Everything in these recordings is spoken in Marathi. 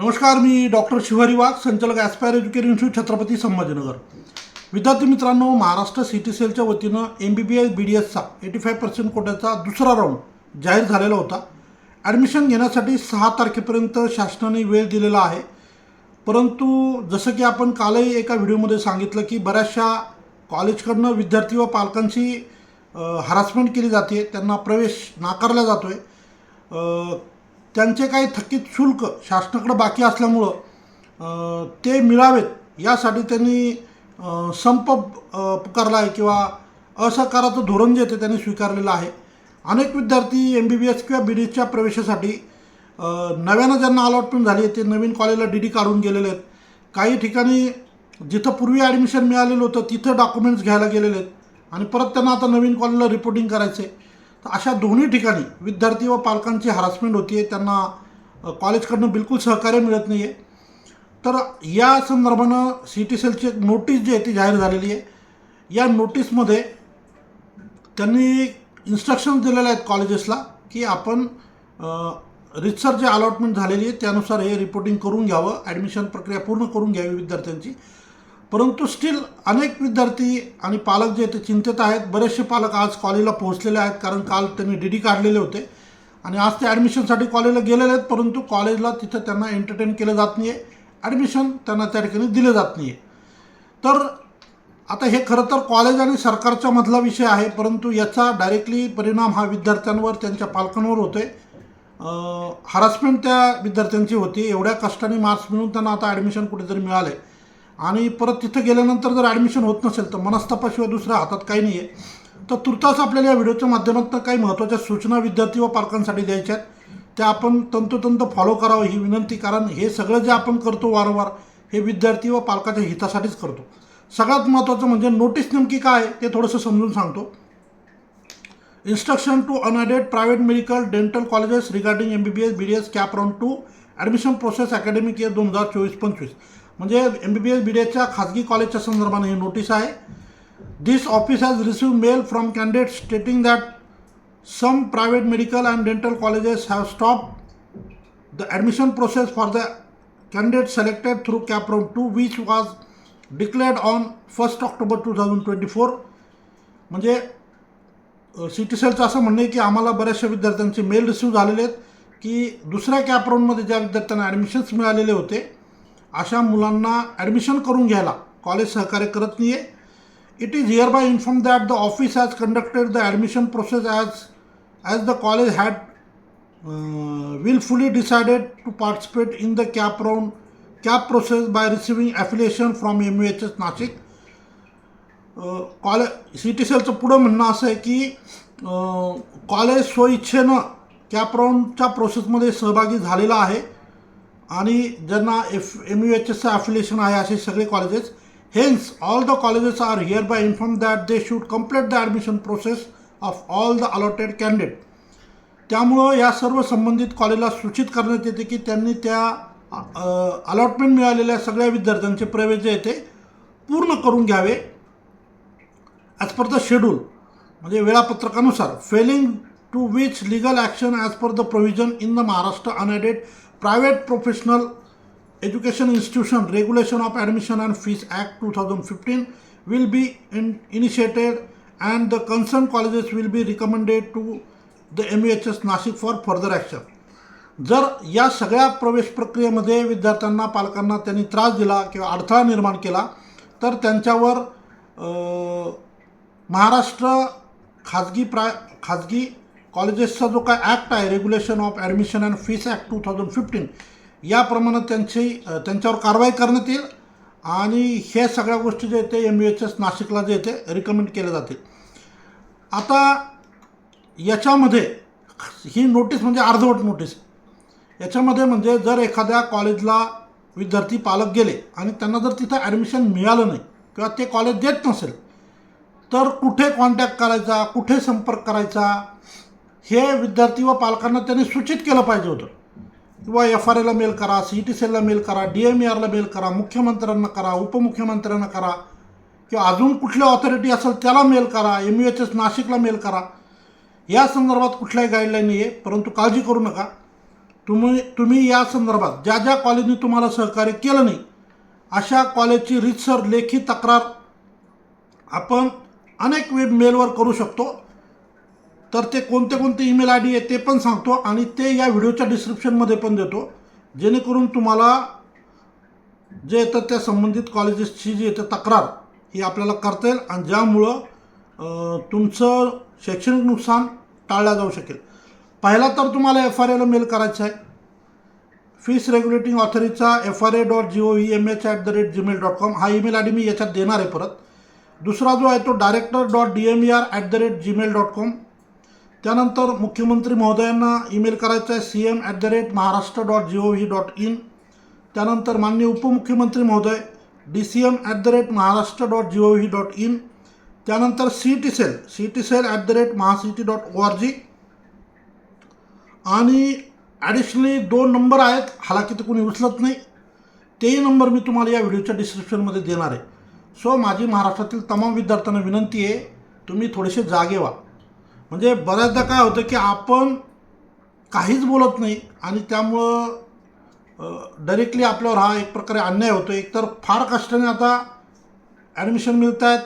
नमस्कार मी डॉक्टर शिवारी वाघ संचालक aspire education institute Chhatrapati Sambhajinagar. विद्यार्थी मित्रांनो महाराष्ट्र सिटी सेलच्या वतीनं M B B S B D एसचा eighty five percent कोट्याचा दुसरा राऊंड जाहीर झालेला होता. ॲडमिशन घेण्यासाठी सहा तारखेपर्यंत शासनाने वेळ दिलेला आहे. परंतु जसं की आपण कालही एका व्हिडिओमध्ये सांगितलं की बऱ्याचशा कॉलेजकडनं विद्यार्थी व पालकांची हरासमेंट केली जाते त्यांना प्रवेश नाकारला जातो आहे त्यांचे काही थकीत शुल्क शासनाकडे बाकी असल्यामुळं ते मिळावेत. यासाठी त्यांनी संप पुकारला आहे किंवा असहकाराचं धोरण जे ते त्यांनी स्वीकारलेलं आहे. अनेक विद्यार्थी एम बी बी एस किंवा बी डी एसच्या प्रवेशासाठी नव्यानं ज्यांना अलॉटमेंट झाली आहे ते नवीन कॉलेजला डी डी काढून गेलेले आहेत. काही ठिकाणी जिथं पूर्वी ॲडमिशन मिळालेलं होतं तिथं डॉक्युमेंट्स घ्यायला गेलेले आहेत. आणि परत त्यांना आता नवीन कॉलेजला रिपोर्टिंग करायचं आहे तर अशा दोन्ही ठिकाणी विद्यार्थी व पालकांची हरासमेंट होती आहे. त्यांना कॉलेजकडनं बिलकुल सहकार्य मिळत नाही आहे तर या संदर्भानं सी टी सेलची एक नोटीस जी आहे ती जाहीर झालेली आहे. या नोटीसमध्ये त्यांनी इन्स्ट्रक्शन्स दिलेले आहेत कॉलेजेसला की आपण रितसर जे अलॉटमेंट झालेली आहे त्यानुसार हे रिपोर्टिंग करून घ्यावं. ॲडमिशन प्रक्रिया पूर्ण करून घ्यावी विद्यार्थ्यांची. परंतु स्टील अनेक विद्यार्थी आणि पालक जे ते चिंतेत आहेत. बरेचसे पालक आज कॉलेजला पोहोचलेले आहेत कारण काल त्यांनी डी डी काढलेले होते. आणि आज ते ॲडमिशनसाठी कॉलेजला गेलेले आहेत परंतु कॉलेजला तिथं त्यांना एंटरटेन केलं जात नाही आहे ॲडमिशन त्यांना त्या ठिकाणी दिलं जात नाही आहे तर आता हे खरं तर कॉलेज आणि सरकारच्या मधला विषय आहे परंतु याचा डायरेक्टली परिणाम हा विद्यार्थ्यांवर त्यांच्या पालकांवर होतोय. हरासमेंट त्या विद्यार्थ्यांची होती. एवढ्या कष्टाने मार्क्स मिळून त्यांना आता ॲडमिशन कुठेतरी मिळाले आणि परत तिथं गेल्यानंतर जर ॲडमिशन होत नसेल तर मनस्तापाशिवाय दुसऱ्या हातात काही नाही आहे तर तुर्तास आपल्याला या व्हिडिओच्या माध्यमातून काही महत्त्वाच्या सूचना विद्यार्थी व पालकांसाठी द्यायच्या आहेत. त्या आपण तंतोतंत फॉलो करावं ही विनंती कारण हे सगळं जे आपण करतो वारंवार हे विद्यार्थी व पालकाच्या हितासाठीच करतो. सगळ्यात महत्त्वाचं म्हणजे नोटीस नेमकी काय ते थोडंसं समजून सांगतो. Instruction to unaided private medical dental colleges regarding M B B S B D S CAP round two admission process academic year दोन हजार चोवीस पंचवीस म्हणजे एम बी बी एस बी डी एसच्या खाजगी कॉलेजच्या संदर्भाने ही नोटीस आहे. This office has receive mail from candidate stating that some private medical and dental colleges have stop the admission process for the candidate selected through selected through cap round 2 which was declared on 1st October 2024 म्हणजे सी टी सेलचं असं म्हणणं आहे की आम्हाला बऱ्याचशा विद्यार्थ्यांचे मेल रिसिव्ह झालेले आहेत की दुसऱ्या कॅप राऊंडमध्ये ज्या विद्यार्थ्यांना ॲडमिशन्स मिळालेले होते अशा मुलांना ॲडमिशन करून घ्यायला. कॉलेज सहकार्य करत नाही आहे it is hereby inform that the office has conducted the admission process as as the college had wilfully decided to participate in the CAP round CAP process by receiving affiliation from M U H S Nashik college C T सेलचं पुढं म्हणणं असं आहे की कॉलेज स्वइच्छेनं कॅप राऊंडच्या प्रोसेसमध्ये सहभागी झालेला आहे. आणि ज्यांना एफ एम यू एच एसचं ॲफिलिएशन आहे असे सगळे colleges hence all the colleges are hereby inform that they should complete the admission process of all the allotted candidate त्यामुळं या सर्व संबंधित कॉलेजला सूचित करण्यात येते की त्यांनी त्या अलॉटमेंट मिळालेल्या सगळ्या विद्यार्थ्यांचे प्रवेश जे ते पूर्ण करून घ्यावे ॲज पर द शेड्यूल म्हणजे वेळापत्रकानुसार failing to which legal action as per the provision in the Maharashtra unaided private professional education institution regulation of admission and fees act two thousand fifteen will be in initiated and the concern colleges will be recommended to the M H S Nashik for further action जर या सगळ्या प्रवेश प्रक्रियेमध्ये विद्यार्थ्यांना पालकांना त्यांनी त्रास दिला किंवा अडथळा निर्माण केला तर त्यांच्यावर महाराष्ट्र खाजगी प्राय खाजगी कॉलेजेसचा जो काय ॲक्ट आहे regulation of admission and fees act two thousand fifteen याप्रमाणे त्यांची त्यांच्यावर कारवाई करण्यात येईल आणि हे सगळ्या गोष्टी जे आहेत ते एम यू एच एस नाशिकला जे येते ते रिकमेंड केले जातील. आता याच्यामध्ये ही नोटीस म्हणजे अर्धवट नोटीस याच्यामध्ये म्हणजे जर एखाद्या कॉलेजला विद्यार्थी पालक गेले आणि त्यांना जर तिथं ॲडमिशन मिळालं नाही किंवा ते कॉलेज देत नसेल तर कुठे कॉन्टॅक्ट करायचा कुठे संपर्क करायचा? हे विद्यार्थी व पालकांना त्यांनी सूचित केलं पाहिजे होतं. किंवा एफ आर एला मेल करा सी टी सीला मेल करा डी एम आरला मेल करा मुख्यमंत्र्यांना करा उपमुख्यमंत्र्यांना करा किंवा अजून कुठल्या ऑथॉरिटी असेल त्याला मेल करा एम यू एच एस नाशिकला मेल करा. या संदर्भात कुठल्याही गाईडलाईन नाही आहे परंतु काळजी करू नका. तुम्ही तुम्ही या संदर्भात ज्या ज्या कॉलेजने तुम्हाला सहकार्य केलं नाही अशा कॉलेजची रीतसर लेखी तक्रार आपण अनेक वेब मेलवर करू शकतो. तर ते कोणते कोणते ईमेल आय डी आहे ते पण सांगतो आणि ते या व्हिडिओच्या डिस्क्रिप्शनमध्ये पण देतो. जेणेकरून तुम्हाला जे येतं त्या संबंधित कॉलेजेसची जी येतं तक्रार ही आपल्याला करता येईल आणि ज्यामुळं तुमचं शैक्षणिक नुकसान टाळलं जाऊ शकेल. पहिला तर तुम्हाला एफ आर एला मेल करायचा आहे. Fees regulating ऑथॉरिटीचा F R A dot G O E M H at the rate Gmail dot com हा ईमेल आय डी मी याच्यात देणार आहे परत. दुसरा जो आहे तो director dot D M E R at the rate Gmail dot com त्यानंतर मुख्यमंत्री महोदयांना ईमेल करायचा आहे C M at the rate Maharashtra dot G O V dot in त्यानंतर माननीय उपमुख्यमंत्री महोदय D C M at the rate Maharashtra dot G O V dot in त्यानंतर C T cell C T cell at the rate Mahacity dot O R G आणि ॲडिशनली दोन नंबर आहेत हालाकी ते कोणी उचलत नाही. तेही नंबर मी तुम्हाला या व्हिडिओच्या डिस्क्रिप्शनमध्ये देणार आहे. सो माझी महाराष्ट्रातील तमाम विद्यार्थ्यांना विनंती आहे तुम्ही थोडेसे जागे व्हा. म्हणजे बऱ्याचदा काय होतं की आपण काहीच बोलत नाही आणि त्यामुळं डायरेक्टली आपल्यावर हा एक प्रकारे अन्याय होतो. एकतर फार कष्टाने आता ॲडमिशन मिळत आहेत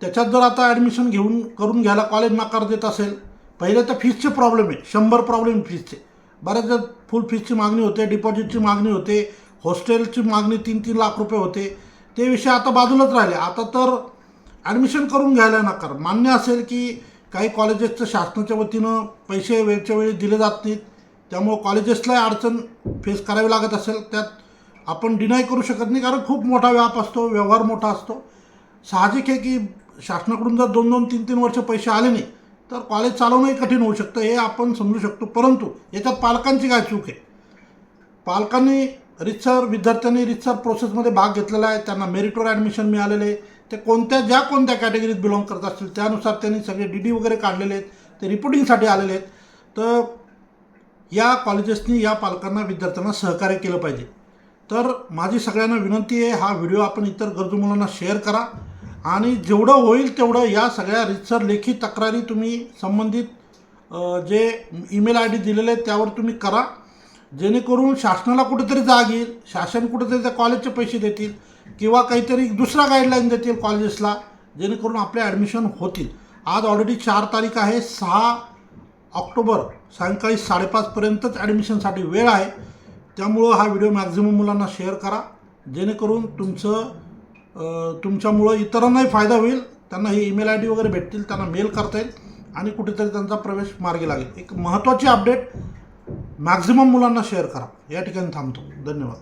त्याच्यात जर आता ॲडमिशन घेऊन करून घ्यायला कॉलेज नकार देत असेल पहिले तर फीसचे प्रॉब्लेम आहे शंभर प्रॉब्लेम फीसचे बऱ्याचदा फुल फीसची मागणी होते डिपॉझिटची मागणी होते हॉस्टेलची मागणी तीन तीन लाख रुपये होते. ते विषय आता बाजूलाच राहिले. आता तर ॲडमिशन करून घ्यायला नकार. मान्य असेल की काही कॉलेजेसचं शासनाच्या वतीनं पैसे वेळच्या वेळी दिले जात नाहीत. त्यामुळं कॉलेजेसलाही अडचण फेस करावी लागत असेल. त्यात आपण डिनाय करू शकत नाही कारण खूप मोठा व्याप असतो व्यवहार मोठा असतो. साहजिक आहे की शासनाकडून जर दोन दोन तीन तीन वर्ष पैसे आले नाही तर कॉलेज चालवणंही कठीण होऊ शकतं हे आपण समजू शकतो. परंतु याच्यात पालकांची काय चूक आहे? पालकांनी रितसर विद्यार्थ्यांनी रितसर प्रोसेसमध्ये भाग घेतलेला आहे. त्यांना मेरिटवर ॲडमिशन मिळालेले आहे. ते कोणत्या ज्या कोणत्या कॅटेगरीत बिलॉंग करत असतील त्यानुसार त्यांनी सगळे डी डी वगैरे काढलेले आहेत ते रिपोर्टिंगसाठी आलेले आहेत. तर या कॉलेजेसनी या पालकांना विद्यार्थ्यांना सहकार्य केलं पाहिजे. तर माझी सगळ्यांना विनंती आहे हा व्हिडिओ आपण इतर गरजू मुलांना शेअर करा आणि जेवढं होईल तेवढं या सगळ्या रितसर लेखी तक्रारी तुम्ही संबंधित जे ईमेल आय डी दिलेले आहेत त्यावर तुम्ही करा. जेणेकरून शासनाला कुठेतरी जाग येईल शासन कुठेतरी त्या कॉलेजचे पैसे देतील. किंवा काहीतरी दुसरा गाईडलाईन देतील कॉलेजेसला जेणेकरून आपले ॲडमिशन होतील. आज ऑलरेडी चार तारीख आहे सहा ऑक्टोबर सायंकाळी साडेपाचपर्यंतच ॲडमिशनसाठी वेळ आहे. त्यामुळं हा व्हिडिओ मॅक्झिमम मुलांना शेअर करा. जेणेकरून तुमचं तुमच्यामुळं इतरांनाही फायदा होईल. त्यांना हे ईमेल आय डी वगैरे भेटतील त्यांना मेल करता येईल आणि कुठेतरी त्यांचा प्रवेश मार्गी लागेल. एक महत्त्वाची अपडेट मॅक्झिमम मुलांना शेअर करा. या ठिकाणी थांबतो. धन्यवाद.